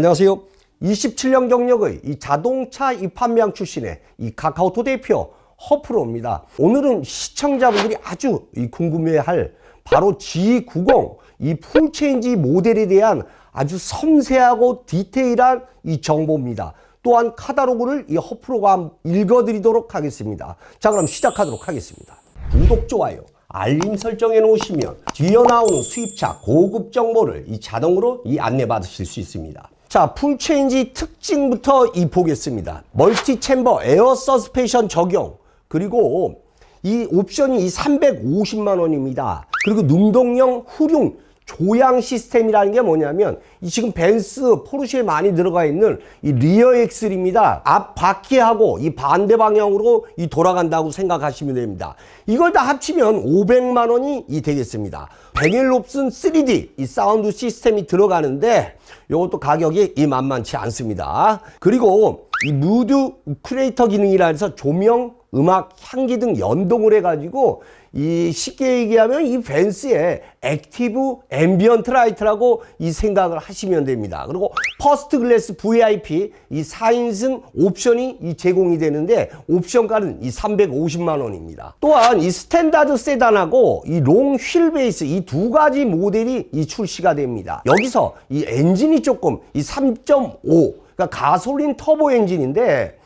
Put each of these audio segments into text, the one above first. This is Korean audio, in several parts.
안녕하세요. 27년 경력의 이 자동차 입판매왕 출신의 이 카카오톡 대표 허프로입니다. 오늘은 시청자분들이 아주 이 궁금해할 바로 G90 이 풀체인지 모델에 대한 아주 섬세하고 디테일한 이 정보입니다. 또한 카다로그를 이 허프로가 읽어드리도록 하겠습니다. 자 그럼 시작하도록 하겠습니다. 구독, 좋아요, 알림 설정해 놓으시면 뒤에 나오는 수입차 고급 정보를 이 자동으로 이 안내 받으실 수 있습니다. 자, 풀체인지 특징부터 이 보겠습니다. 멀티 챔버 에어 서스펜션 적용 그리고 이 옵션이 이 350만 원입니다. 그리고 능동형 후륜 조향 시스템이라는 게 뭐냐면 이 지금 벤츠 포르쉐에 많이 들어가 있는 이 리어 엑셀입니다. 앞 바퀴하고 이 반대 방향으로 이 돌아간다고 생각하시면 됩니다. 이걸 다 합치면 500만 원이 이 되겠습니다. 베닐롭슨 3D 이 사운드 시스템이 들어가는데 이것도 가격이 이 만만치 않습니다. 그리고 이 무드 크리에이터 기능이라 해서 조명, 음악, 향기 등 연동을 해가지고 이 쉽게 얘기하면 이 벤스의 액티브 앰비언트 라이트라고 이 생각을 하시면 됩니다. 그리고 퍼스트 클래스 VIP 이 4인승 옵션이 이 제공이 되는데 옵션가는 이 350만 원입니다. 또한 이 스탠다드 세단하고 이 롱 휠 베이스 이 두 가지 모델이 이 출시가 됩니다. 여기서 이 엔진이 조금 이 3.5 그러니까 가솔린 터보 엔진인데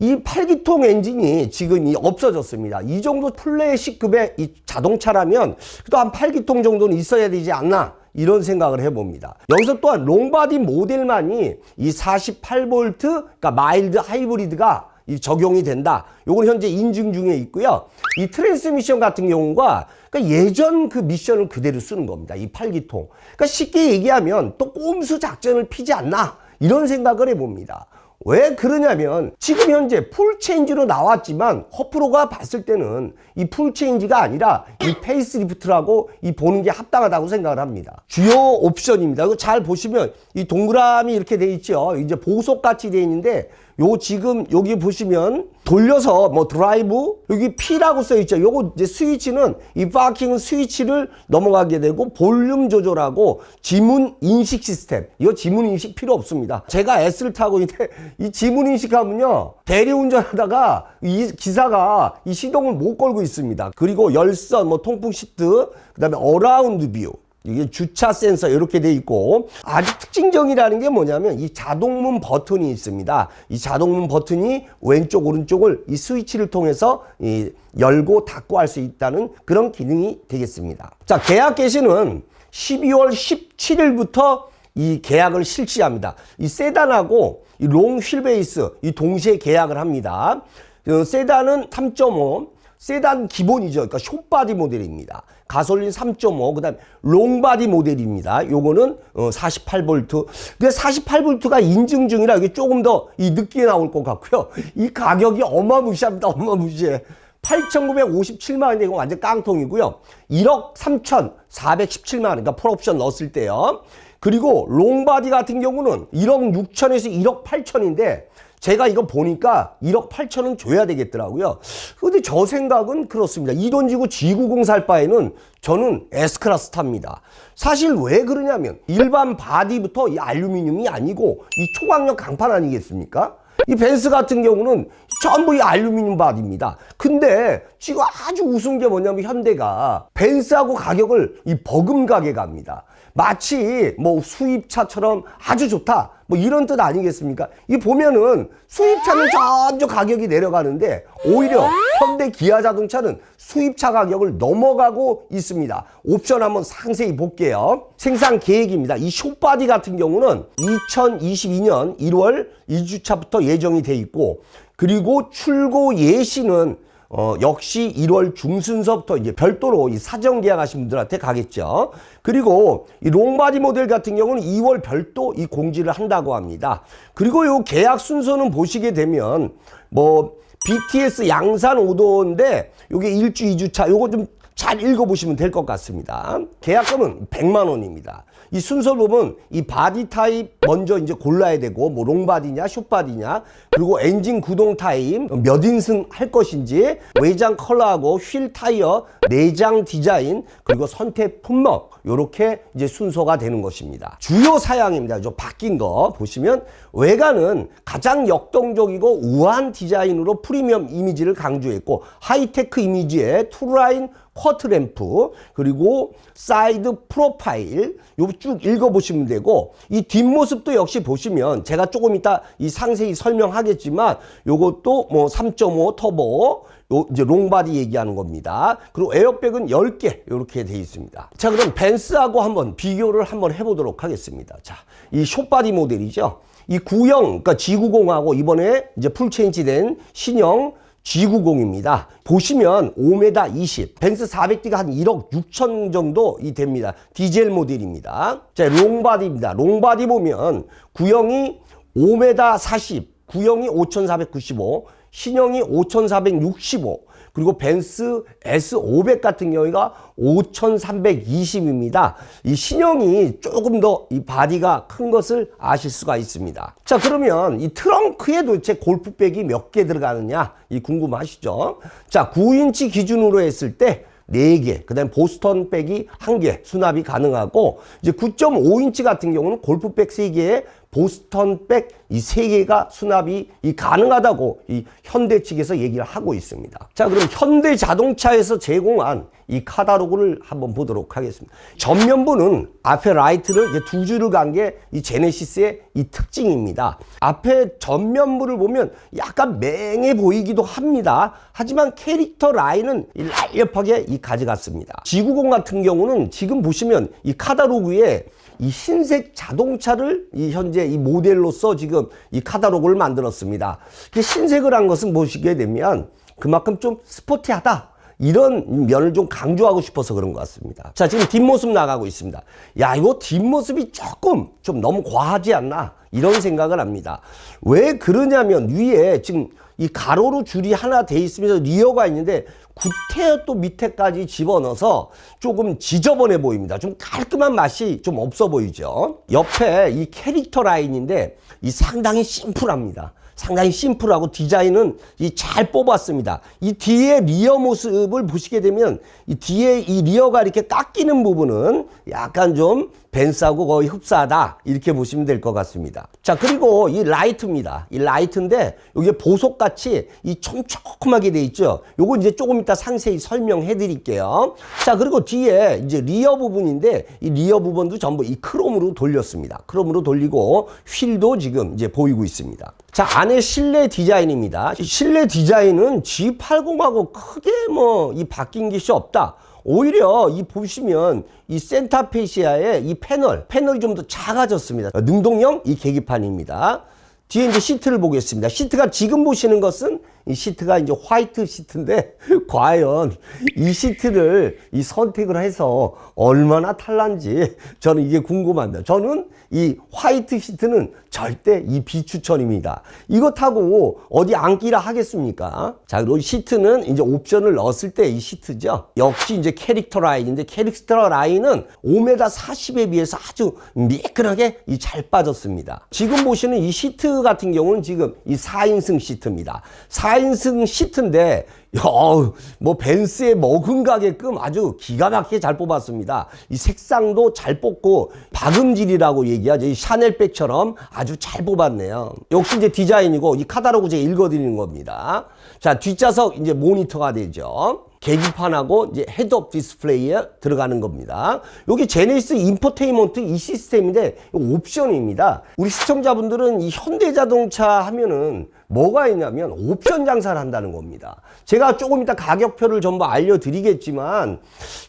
이 8기통 엔진이 지금 이 없어졌습니다. 이 정도 플래시급의 이 자동차라면 그래도 한 8기통 정도는 있어야 되지 않나 이런 생각을 해봅니다. 여기서 또한 롱바디 모델만이 이 48V 그러니까 마일드 하이브리드가 이 적용이 된다. 요건 현재 인증 중에 있고요. 이 트랜스미션 같은 경우가 그러니까 예전 그 미션을 그대로 쓰는 겁니다. 이 8기통. 그러니까 쉽게 얘기하면 또 꼼수 작전을 피지 않나 이런 생각을 해봅니다. 왜 그러냐면 지금 현재 풀체인지로 나왔지만 허프로가 봤을 때는 이 풀체인지가 아니라 이 페이스리프트라고 이 보는 게 합당하다고 생각을 합니다. 주요 옵션입니다. 잘 보시면 이 동그라미 이렇게 돼 있죠. 이제 보석 같이 돼 있는데 요 지금 여기 보시면 돌려서 뭐 드라이브 여기 P라고 써 있죠. 요거 이제 스위치는 이 파킹 스위치를 넘어가게 되고 볼륨 조절하고 지문 인식 시스템. 이거 지문 인식 필요 없습니다. 제가 S를 타고 있는데 이 지문 인식하면요 대리운전하다가 이 기사가 이 시동을 못 걸고 있습니다. 그리고 열선, 뭐 통풍 시트, 그다음에 어라운드 뷰. 이게 주차 센서 이렇게 돼 있고 아주 특징적이라는 게 뭐냐면 이 자동문 버튼이 있습니다. 이 자동문 버튼이 왼쪽 오른쪽을 이 스위치를 통해서 이 열고 닫고 할 수 있다는 그런 기능이 되겠습니다. 자 계약 개시는 12월 17일부터 이 계약을 실시합니다. 이 세단하고 이 롱 휠베이스 이 동시에 계약을 합니다. 어, 세단은 3.5 세단 기본이죠. 그러니까 숏바디 모델입니다. 가솔린 3.5, 그 다음에 롱바디 모델입니다. 요거는 어 48V. 근데 48V가 인증 중이라 이게 조금 더 이 늦게 나올 것 같고요. 이 가격이 어마무시합니다. 어마무시해. 8,957만 원인데 이거 완전 깡통이고요. 1억 3,417만 원. 그러니까 폴옵션 넣었을 때요. 그리고 롱바디 같은 경우는 1억 6천에서 1억 8천인데 제가 이거 보니까 1억 8천은 줘야 되겠더라고요. 근데 저 생각은 그렇습니다. 이 돈 지고 G90 살 바에는 저는 S클래스 탑니다. 사실 왜 그러냐면 일반 바디부터 이 알루미늄이 아니고 이 초강력 강판 아니겠습니까? 이 벤스 같은 경우는 전부 이 알루미늄 바디입니다. 근데 지금 아주 우스운 게 뭐냐면 현대가 벤스하고 가격을 이 버금가게 갑니다. 마치 뭐 수입차처럼 아주 좋다. 뭐 이런 뜻 아니겠습니까? 이 보면은 수입차는 점점 가격이 내려가는데 오히려 현대 기아 자동차는 수입차 가격을 넘어가고 있습니다. 옵션 한번 상세히 볼게요. 생산 계획입니다. 이 숏바디 같은 경우는 2022년 1월 2주차부터 예정이 돼 있고 그리고 출고 예시는 어, 역시 1월 중순서부터 이제 별도로 이 사전 계약하신 분들한테 가겠죠. 그리고 이 롱바디 모델 같은 경우는 2월 별도 이 공지를 한다고 합니다. 그리고 요 계약 순서는 보시게 되면 뭐 BTS 양산 5도인데 요게 1주, 2주 차 요거 좀 잘 읽어보시면 될 것 같습니다. 계약금은 100만 원입니다. 이 순서 보면 이 바디 타입 먼저 이제 골라야 되고 뭐 롱바디냐 숏바디냐 그리고 엔진 구동 타입 몇 인승 할 것인지 외장 컬러하고 휠 타이어 내장 디자인 그리고 선택 품목 요렇게 이제 순서가 되는 것입니다. 주요 사양입니다. 저 바뀐 거 보시면 외관은 가장 역동적이고 우아한 디자인으로 프리미엄 이미지를 강조했고 하이테크 이미지의 투라인 쿼트 램프 그리고 사이드 프로파일 요쭉 읽어보시면 되고 이 뒷모습도 역시 보시면 제가 조금 이따 이 상세히 설명하겠지만 요것도 뭐 3.5 터보 요 이제 롱바디 얘기하는 겁니다. 그리고 에어백은 10개 이렇게 돼 있습니다. 자, 그럼 벤츠하고 한번 비교를 한번 해보도록 하겠습니다. 자, 이 숏바디 모델이죠. 이 구형, 그러니까 G90하고 이번에 이제 풀체인지된 신형 G90입니다. 보시면 5m 20, 벤츠 400D가 한 1억 6천 정도 이 됩니다. 디젤 모델입니다. 자, 롱바디입니다. 롱바디 보면 구형이 5m 40, 구형이 5,495, 신형이 5,465, 그리고 벤츠 S500 같은 경우가 5,320입니다. 이 신형이 조금 더 이 바디가 큰 것을 아실 수가 있습니다. 자, 그러면 이 트렁크에 도대체 골프백이 몇 개 들어가느냐? 이 궁금하시죠? 자, 9인치 기준으로 했을 때 4개, 그 다음에 보스턴 백이 1개 수납이 가능하고, 이제 9.5인치 같은 경우는 골프백 3개에 보스턴 백 이 세 개가 수납이 이 가능하다고 이 현대 측에서 얘기를 하고 있습니다. 자, 그럼 현대 자동차에서 제공한 이 카다로그를 한번 보도록 하겠습니다. 전면부는 앞에 라이트를 두 줄을 간 게 이 제네시스의 이 특징입니다. 앞에 전면부를 보면 약간 맹해 보이기도 합니다. 하지만 캐릭터 라인은 이 날렵하게 이 가져갔습니다. G90 같은 경우는 지금 보시면 이 카다로그에 이 흰색 자동차를 이 현재 이 모델로서 지금 이 카다로그를 만들었습니다. 그 흰색을 한 것은 보시게 되면 그만큼 좀 스포티하다. 이런 면을 좀 강조하고 싶어서 그런 것 같습니다. 자, 지금 뒷모습 나가고 있습니다. 야, 이거 뒷모습이 조금 좀 너무 과하지 않나? 이런 생각을 합니다. 왜 그러냐면 위에 지금 이 가로로 줄이 하나 돼 있으면서 리어가 있는데 구태여 또 밑에까지 집어넣어서 조금 지저분해 보입니다. 좀 깔끔한 맛이 좀 없어 보이죠. 옆에 이 캐릭터 라인인데 이 상당히 심플합니다. 상당히 심플하고 디자인은 이 잘 뽑았습니다. 이 뒤에 리어 모습을 보시게 되면 이 뒤에 이 리어가 이렇게 깎이는 부분은 약간 좀 벤스하고 거의 흡사하다 이렇게 보시면 될 것 같습니다. 자 그리고 이 라이트입니다. 이 라이트인데 이게 보석같이 이 촘촘하게 돼 있죠. 요거 이제 조금 이따 상세히 설명해 드릴게요. 자 그리고 뒤에 이제 리어 부분인데 이 리어 부분도 전부 이 크롬으로 돌렸습니다. 크롬으로 돌리고 휠도 지금 이제 보이고 있습니다. 자 안에 실내 디자인입니다. 실내 디자인은 G80하고 크게 뭐 이 바뀐 것이 없다. 오히려 이 보시면 이 센타페시아의 이 패널, 패널이 좀 더 작아졌습니다. 능동형 이 계기판입니다. 뒤에 이제 시트를 보겠습니다. 시트가 지금 보시는 것은 이 시트가 이제 화이트 시트인데 과연 이 시트를 이 선택을 해서 얼마나 탈란지 저는 이게 궁금합니다. 저는 이 화이트 시트는 절대 이 비추천입니다. 이거 타고 어디 앉기라 하겠습니까? 자, 그리고 시트는 이제 옵션을 넣었을 때 이 시트죠. 역시 이제 캐릭터 라인인데 캐릭터 라인은 5m 40에 비해서 아주 미끈하게 이 잘 빠졌습니다. 지금 보시는 이 시트 같은 경우는 지금 이 4인승 시트입니다. 4 인승 시트인데 어우, 뭐 벤스에 머금가게끔 아주 기가 막히게 잘 뽑았습니다. 이 색상도 잘 뽑고 박음질이라고 얘기하죠. 이 샤넬백처럼 아주 잘 뽑았네요. 역시 이제 디자인이고 이 카다로그 제가 읽어드리는 겁니다. 자 뒷좌석 이제 모니터가 되죠. 계기판하고 이제 헤드업 디스플레이에 들어가는 겁니다. 여기 제네시스 인포테인먼트 이 시스템인데 옵션입니다. 우리 시청자분들은 이 현대자동차 하면은 뭐가 있냐면 옵션 장사를 한다는 겁니다. 제가 조금 이따 가격표를 전부 알려드리겠지만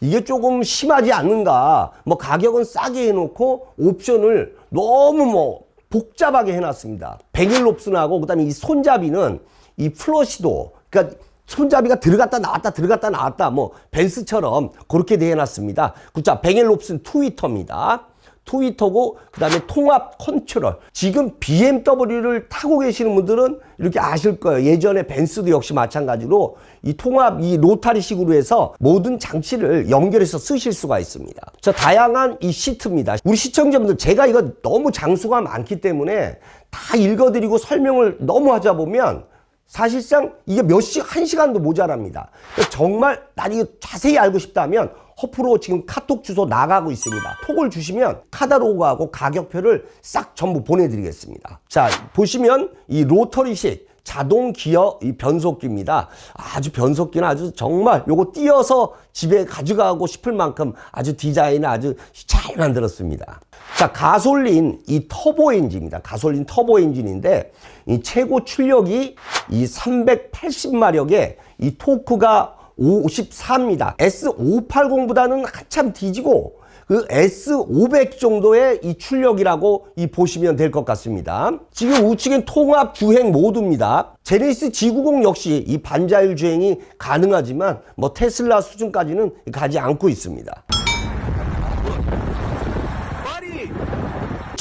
이게 조금 심하지 않는가. 뭐 가격은 싸게 해놓고 옵션을 너무 뭐 복잡하게 해놨습니다. 백일 옵션하고 그다음에 이 손잡이는 이 플러시도 그러니까 손잡이가 들어갔다 나왔다 들어갔다 나왔다 뭐 벤스처럼 그렇게 되어 놨습니다. 자, 뱅엘 롭슨 트위터입니다. 트위터고 그다음에 통합 컨트롤. 지금 BMW를 타고 계시는 분들은 이렇게 아실 거예요. 예전에 벤츠도 역시 마찬가지로 이 통합 이 로타리식으로 해서 모든 장치를 연결해서 쓰실 수가 있습니다. 자, 다양한 이 시트입니다. 우리 시청자분들 제가 이거 너무 장수가 많기 때문에 다 읽어드리고 설명을 너무 하자 보면 사실상 이게 몇 시, 한 시간도 모자랍니다. 정말 난 이거 자세히 알고 싶다면 허프로 지금 카톡 주소 나가고 있습니다. 톡을 주시면 카다로그하고 가격표를 싹 전부 보내드리겠습니다. 자, 보시면 이 로터리식 자동 기어 이 변속기입니다. 아주 변속기는 아주 정말 요거 띄어서 집에 가져가고 싶을 만큼 아주 디자인을 아주 잘 만들었습니다. 자, 가솔린 이 터보 엔진입니다. 가솔린 터보 엔진인데 이 최고 출력이 이 380마력에 이 토크가 54입니다. S580보다는 한참 뒤지고 그 S500 정도의 이 출력이라고 이 보시면 될 것 같습니다. 지금 우측엔 통합 주행 모드입니다. 제네시스 G90 역시 이 반자율 주행이 가능하지만 뭐 테슬라 수준까지는 가지 않고 있습니다.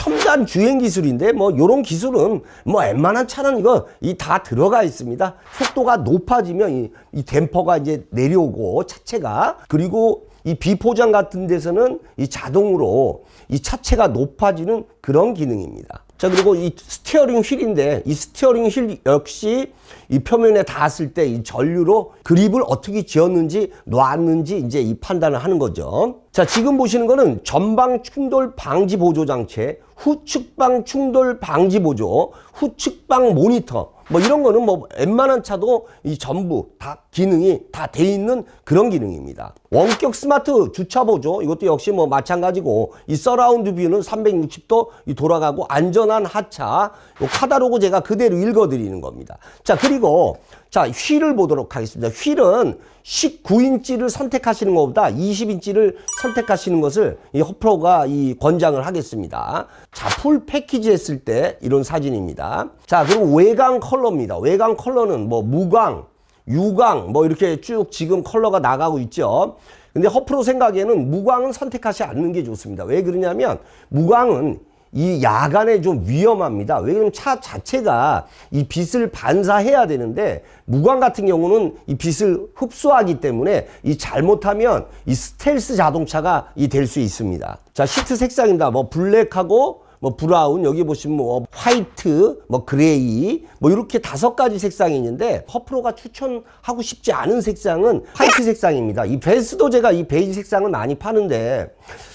첨단 주행 기술인데 뭐 요런 기술은 뭐 웬만한 차는 이거 이 다 들어가 있습니다. 속도가 높아지면 이, 이 댐퍼가 이제 내려오고 차체가 그리고 이 비포장 같은 데서는 이 자동으로 이 차체가 높아지는 그런 기능입니다. 자 그리고 이 스티어링 휠인데 이 스티어링 휠 역시 이 표면에 닿았을 때 이 전류로 그립을 어떻게 지었는지 놨는지 이제 이 판단을 하는 거죠. 자 지금 보시는 거는 전방 충돌 방지 보조 장치, 후측방 충돌 방지 보조, 후측방 모니터 뭐 이런 거는 뭐 웬만한 차도 이 전부 다 기능이 다 돼 있는 그런 기능입니다. 원격 스마트 주차 보조 이것도 역시 뭐 마찬가지고 이 서라운드 뷰는 360도 이 돌아가고 안전한 하차 요 카다로그 제가 그대로 읽어 드리는 겁니다. 자, 그리고 자, 휠을 보도록 하겠습니다. 휠은 19인치를 선택하시는 것보다 20인치를 선택하시는 것을 이 허프로가 이 권장을 하겠습니다. 자, 풀 패키지 했을 때 이런 사진입니다. 자, 그리고 외관 컬러입니다. 외관 컬러는 뭐 무광, 유광 뭐 이렇게 쭉 지금 컬러가 나가고 있죠. 근데 허프로 생각에는 무광은 선택하지 않는 게 좋습니다. 왜 그러냐면 무광은 이 야간에 좀 위험합니다. 왜냐면 차 자체가 이 빛을 반사해야 되는데 무광 같은 경우는 이 빛을 흡수하기 때문에 이 잘못하면 이 스텔스 자동차가 이 될 수 있습니다. 자, 시트 색상입니다. 뭐 블랙하고 뭐 브라운 여기 보시면 뭐 화이트 뭐 그레이 뭐 이렇게 다섯 가지 색상이 있는데 퍼프로가 추천하고 싶지 않은 색상은 화이트 색상입니다. 이 벤츠도 제가 이 베이지 색상을 많이 파는데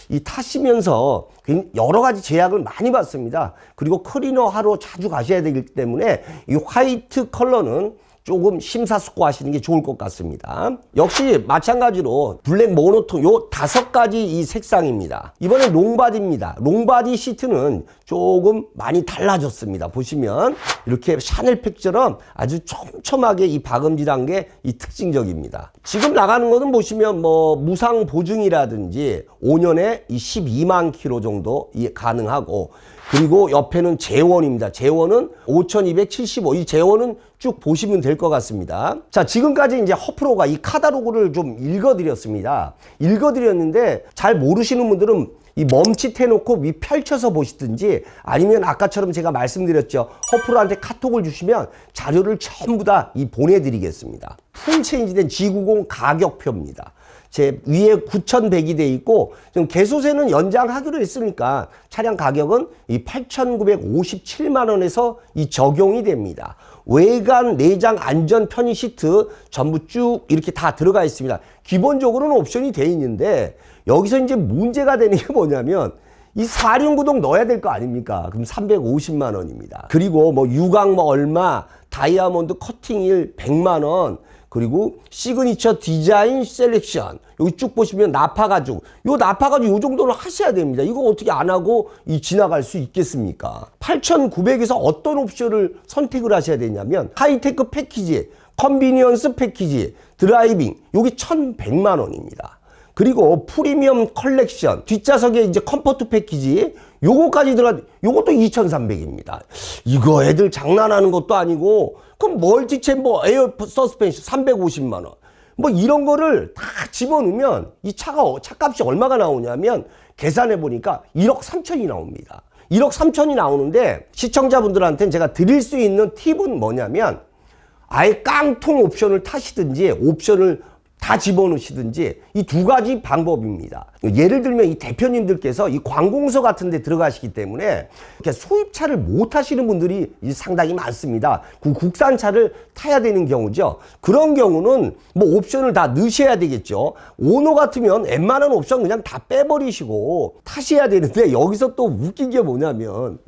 이 타시면서 여러 가지 제약을 많이 받습니다. 그리고 클리너 하러 자주 가셔야 되기 때문에 이 화이트 컬러는 조금 심사숙고하시는 게 좋을 것 같습니다. 역시 마찬가지로 블랙 모노톤 요 다섯 가지 이 색상입니다. 이번엔 롱바디입니다. 롱바디 시트는 조금 많이 달라졌습니다. 보시면 이렇게 샤넬팩처럼 아주 촘촘하게 이 박음질한 게 이 특징적입니다. 지금 나가는 거는 보시면 뭐 무상 보증이라든지 5년에 이 12만 킬로 정도 가능하고 그리고 옆에는 재원입니다. 재원은 5275. 이 재원은 쭉 보시면 될 것 같습니다. 자, 지금까지 이제 허프로가 이 카다로그를 좀 읽어드렸습니다. 읽어드렸는데 잘 모르시는 분들은 이 멈칫해놓고 위 펼쳐서 보시든지 아니면 아까처럼 제가 말씀드렸죠. 허프로한테 카톡을 주시면 자료를 전부 다 이 보내드리겠습니다. 풀체인지된 G90 가격표입니다. 제 위에 9,100이 돼 있고 지금 개소세는 연장하기로 했으니까 차량 가격은 이 8,957만 원에서 이 적용이 됩니다. 외관, 내장, 안전, 편의 시트 전부 쭉 이렇게 다 들어가 있습니다. 기본적으로는 옵션이 돼 있는데 여기서 이제 문제가 되는 게 뭐냐면 이 사륜구동 넣어야 될 거 아닙니까? 그럼 350만 원입니다. 그리고 뭐 유광 뭐 얼마, 다이아몬드 커팅일 100만 원, 그리고 시그니처 디자인 셀렉션. 여기 쭉 보시면 나파 가죽. 요 나파 가죽 요 정도는 하셔야 됩니다. 이거 어떻게 안 하고 이 지나갈 수 있겠습니까? 8,900에서 어떤 옵션을 선택을 하셔야 되냐면 하이테크 패키지 컨비니언스 패키지 드라이빙. 여기 1,100만 원입니다. 그리고 프리미엄 컬렉션. 뒷좌석에 이제 컴포트 패키지 요거까지 들어가 요것도 2,300입니다. 이거 애들 장난하는 것도 아니고 그럼 멀티 챔버 에어 서스펜션 350만 원. 뭐 이런 거를 다 집어넣으면 이 차가 어- 차값이 얼마가 나오냐면 계산해 보니까 1억 3천이 나옵니다. 1억 3천이 나오는데 시청자분들한테는 제가 드릴 수 있는 팁은 뭐냐면 아예 깡통 옵션을 타시든지 옵션을 다 집어넣으시든지 이 두 가지 방법입니다. 예를 들면 이 대표님들께서 이 관공서 같은 데 들어가시기 때문에 이렇게 수입차를 못 타시는 분들이 이 상당히 많습니다. 그 국산차를 타야 되는 경우죠. 그런 경우는 뭐 옵션을 다 넣으셔야 되겠죠. 오너 같으면 웬만한 옵션 그냥 다 빼버리시고 타셔야 되는데 여기서 또 웃긴 게 뭐냐면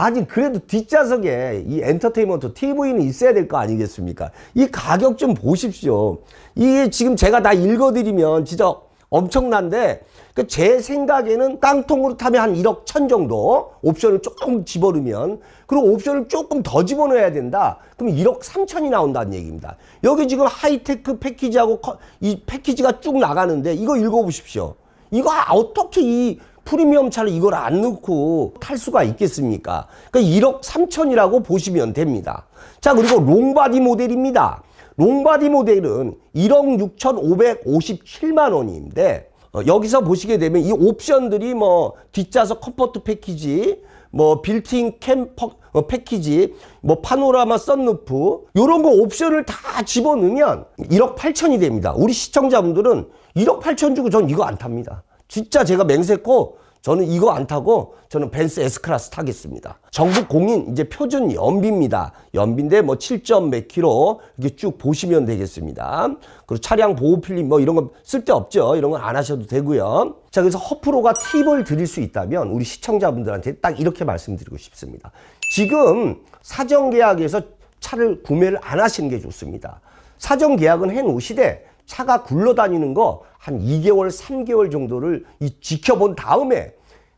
아니 그래도 뒷좌석에 이 엔터테인먼트 TV는 있어야 될 거 아니겠습니까? 이 가격 좀 보십시오. 이게 지금 제가 다 읽어드리면 진짜 엄청난데 그제 생각에는 깡통으로 타면 한 1억 천 정도 옵션을 조금 집어넣으면 그리고 옵션을 조금 더 집어넣어야 된다. 그럼 1억 3천이 나온다는 얘기입니다. 여기 지금 하이테크 패키지하고 커- 이 패키지가 쭉 나가는데 이거 읽어보십시오. 이거 어떻게 이 프리미엄 차를 이걸 안 넣고 탈 수가 있겠습니까? 그러니까 1억 3천이라고 보시면 됩니다. 자, 그리고 롱바디 모델입니다. 롱바디 모델은 1억 6,557만 원인데 어, 여기서 보시게 되면 이 옵션들이 뭐 뒷좌석 컴포트 패키지, 뭐 빌트인 캠퍼 어, 패키지, 뭐 파노라마 썬루프 요런 거 옵션을 다 집어넣으면 1억 8천이 됩니다. 우리 시청자분들은 1억 8천 주고 전 이거 안 탑니다. 진짜 제가 맹세코 저는 이거 안 타고 저는 벤츠 S클래스 타겠습니다. 전국 공인 이제 표준 연비입니다. 연비인데 뭐 7점 몇 킬로 이렇게 쭉 보시면 되겠습니다. 그리고 차량 보호 필름 뭐 이런 거 쓸데없죠. 이런 건 안 하셔도 되고요. 자, 그래서 허프로가 팁을 드릴 수 있다면 우리 시청자분들한테 딱 이렇게 말씀드리고 싶습니다. 지금 사전 계약에서 차를 구매를 안 하시는 게 좋습니다. 사전 계약은 해 놓으시되 차가 굴러다니는 거 한 2개월, 3개월 정도를 이 지켜본 다음에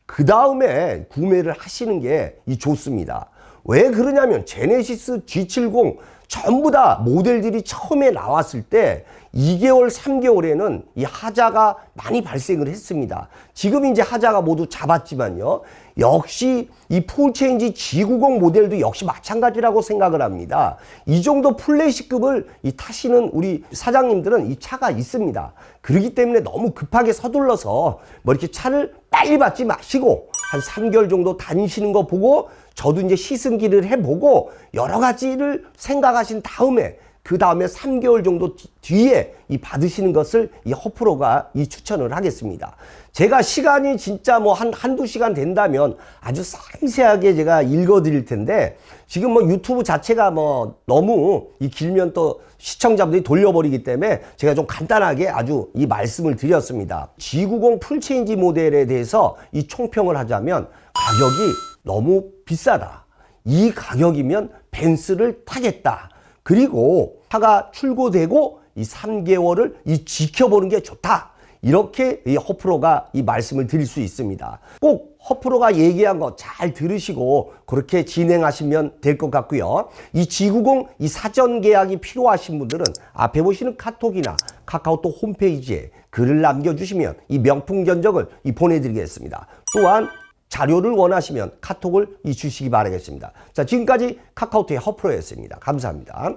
그 다음에 구매를 하시는 게 이 좋습니다. 왜 그러냐면 제네시스 G70 전부 다 모델들이 처음에 나왔을 때 2개월, 3개월에는 이 하자가 많이 발생을 했습니다. 지금 이제 하자가 모두 잡았지만요. 역시 이 풀체인지 G90 모델도 역시 마찬가지라고 생각을 합니다. 이 정도 플래시급을 이 타시는 우리 사장님들은 이 차가 있습니다. 그렇기 때문에 너무 급하게 서둘러서 뭐 이렇게 차를 빨리 받지 마시고 한 3개월 정도 다니시는 거 보고 저도 이제 시승기를 해보고 여러 가지를 생각하신 다음에 그 다음에 3개월 정도 뒤- 뒤에 이 받으시는 것을 이 허프로가 이 추천을 하겠습니다. 제가 시간이 진짜 뭐 한, 한두 시간 된다면 아주 상세하게 제가 읽어 드릴 텐데 지금 뭐 유튜브 자체가 뭐 너무 이 길면 또 시청자분들이 돌려버리기 때문에 제가 좀 간단하게 아주 이 말씀을 드렸습니다. G90 풀체인지 모델에 대해서 이 총평을 하자면 가격이 너무 비싸다. 이 가격이면 벤츠를 타겠다. 그리고 차가 출고되고 이 3개월을 이 지켜보는 게 좋다. 이렇게 이 허프로가 이 말씀을 드릴 수 있습니다. 꼭 허프로가 얘기한 거 잘 들으시고 그렇게 진행하시면 될 것 같고요. 이 G90 이 사전 계약이 필요하신 분들은 앞에 보시는 카톡이나 카카오톡 홈페이지에 글을 남겨주시면 이 명품 견적을 이 보내드리겠습니다. 또한 자료를 원하시면 카톡을 이 주시기 바라겠습니다. 자, 지금까지 카카오톡의 허프로였습니다. 감사합니다.